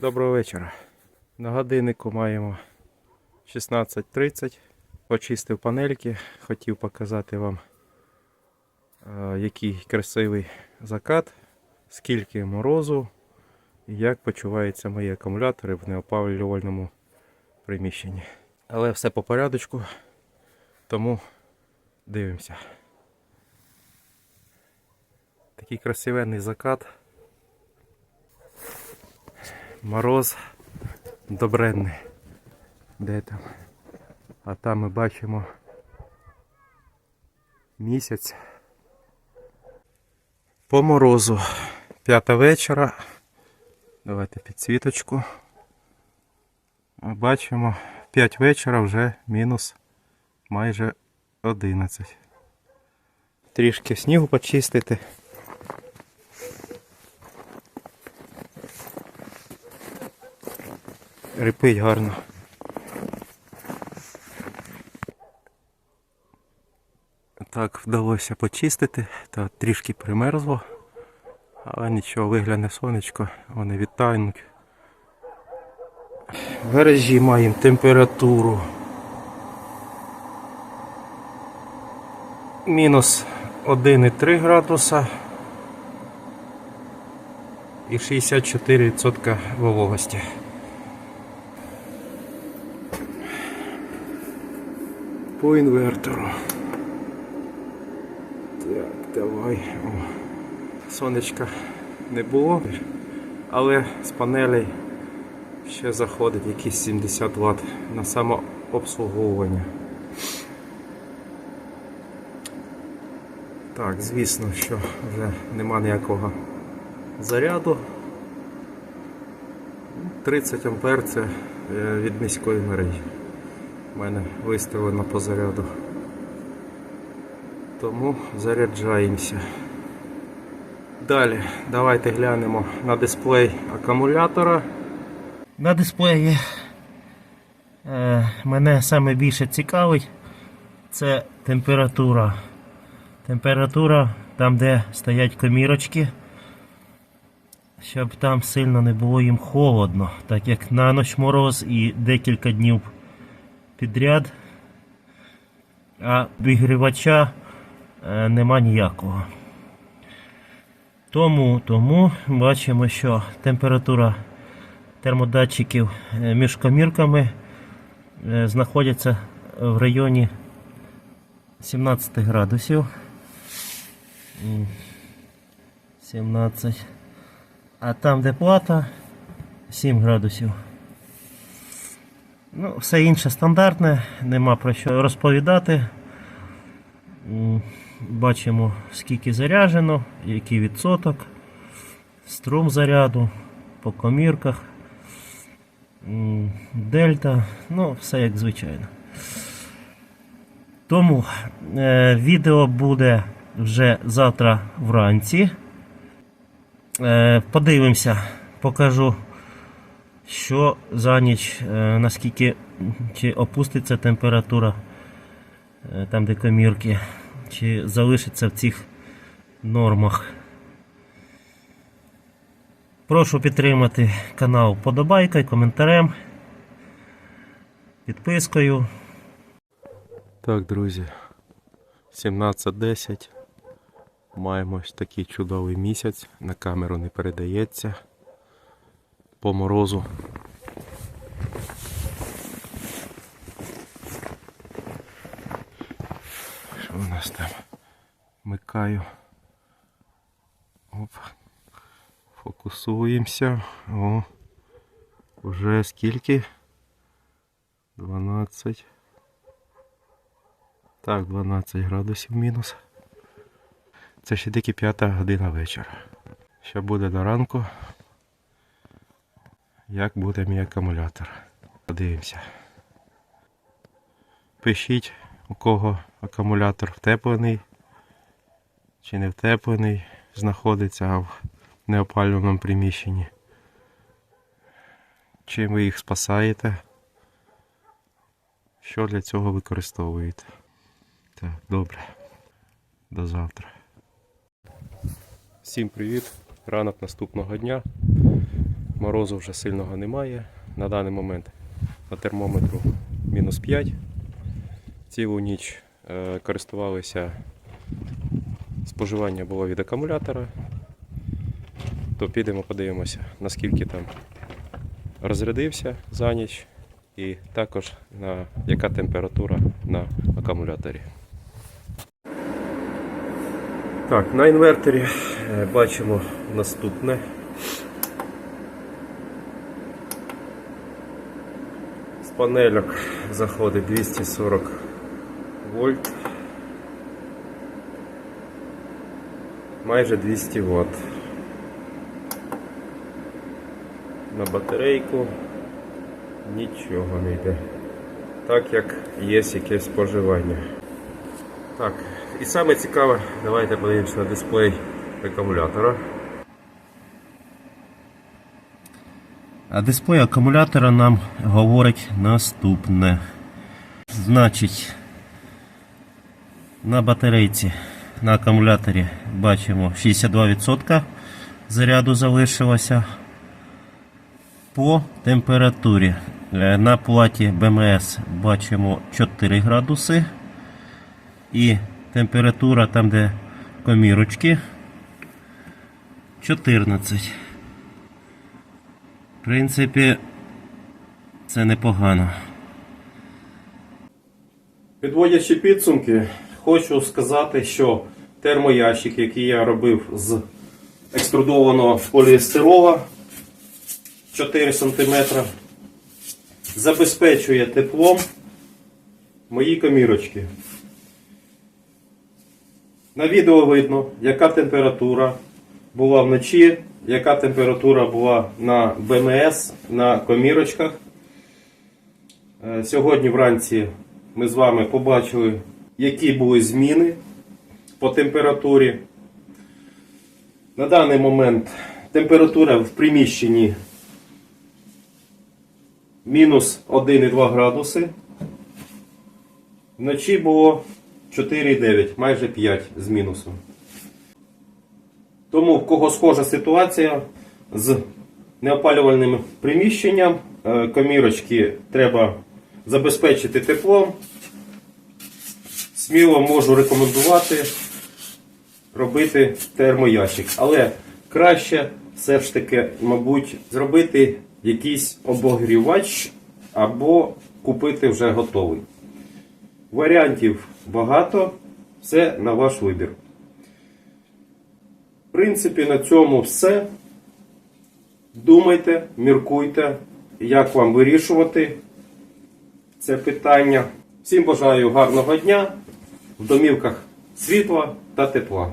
Доброго вечора. На годиннику маємо 16.30. Почистив панельки. Хотів показати вам, е, який красивий закат, скільки морозу і як почуваються мої акумулятори в неопалювальному приміщенні. Але все по порядочку, тому дивимося. Такий красивенний закат. Мороз добренний. Де там? А там ми бачимо місяць. По морозу. П'ята вечора. Давайте підсвіточку. Бачимо 5 вечора вже мінус майже 11. Трішки снігу почистити. Рипить гарно. Так, вдалося почистити, та трішки примерзло, але нічого, вигляне сонечко, вони відтануть. В гаражі маємо температуру. Мінус 1,3 градуса і 64% вологості. По інвертору. Так, давай. О. Сонечка не було, але з панелей ще заходить якісь 70 Вт на самообслуговування. Так, звісно, що вже нема ніякого заряду. 30 ампер це е, від міської мережі. У мене виставлено по заряду. Тому заряджаємося. Далі давайте глянемо на дисплей акумулятора. На дисплеї е, мене саме більше цікавить це температура. Температура там, де стоять комірочки, щоб там сильно не було їм холодно, так як на ніч мороз і декілька днів підряд, а обігрівача е, нема ніякого. Тому, тому бачимо, що температура термодатчиків е, між комірками е, знаходяться в районі 17 градусів. 17. А там, де плата, 7 градусів. Ну, все інше стандартне, нема про що розповідати. Бачимо, скільки заряджено, який відсоток, струм заряду по комірках. Дельта, ну, все як звичайно. Тому е, відео буде вже завтра вранці. Е, подивимося, покажу, що за ніч, е, наскільки чи опуститься температура е, там, де комірки, чи залишиться в цих нормах. Прошу підтримати канал подобайкою, коментарем, підпискою. Так, друзі, 17.10. Маємо ось такий чудовий місяць. На камеру не передається. По морозу. Що у нас там? Микаю. Оп. Фокусуємося. О. Уже скільки? 12. Так, 12 градусів мінус. Це ще тільки п'ята година вечора. Що буде до ранку? Як буде мій акумулятор? Подивимося. Пишіть, у кого акумулятор втеплений чи не втеплений, знаходиться в неопалюваному приміщенні. Чим ви їх спасаєте? Що для цього використовуєте? Так, добре. До завтра. Всім привіт! Ранок наступного дня. Морозу вже сильного немає. На даний момент на термометру мінус 5. Цілу ніч е, користувалися, споживання було від акумулятора. То підемо подивимося, наскільки там розрядився за ніч і також на яка температура на акумуляторі. Так, на інверторі е, бачимо наступне. Панельок заходить 240 вольт. Майже 200 Вт. На батарейку нічого не йде. Так як є якесь споживання. Так, і саме цікаве, давайте подивимося на дисплей акумулятора. Дисплей акумулятора нам говорить наступне. Значить, на батарейці на акумуляторі бачимо 62% заряду залишилося. По температурі е, на платі БМС бачимо 4 градуси. І температура там, де комірочки 14. Принципі, це непогано. Підводячи підсумки, хочу сказати, що термоящик, який я робив з екструдованого поліестерола 4 см, забезпечує теплом мої комірочки. На відео видно, яка температура була вночі, яка температура була на БМС, на комірочках. Е, Сьогодні вранці ми з вами побачили, які були зміни по температурі. На даний момент температура в приміщенні мінус 1,2 градуси. Вночі було 4,9, майже 5 з мінусом. Тому в кого схожа ситуація з неопалювальним приміщенням, е, комірочки треба забезпечити теплом. Сміло можу рекомендувати робити термоящик. Але краще все ж таки, мабуть, зробити якийсь обогрівач або купити вже готовий. Варіантів багато, все на ваш вибір. Принципі, на цьому все. Думайте, міркуйте, як вам вирішувати це питання. Всім бажаю гарного дня, в домівках світла та тепла.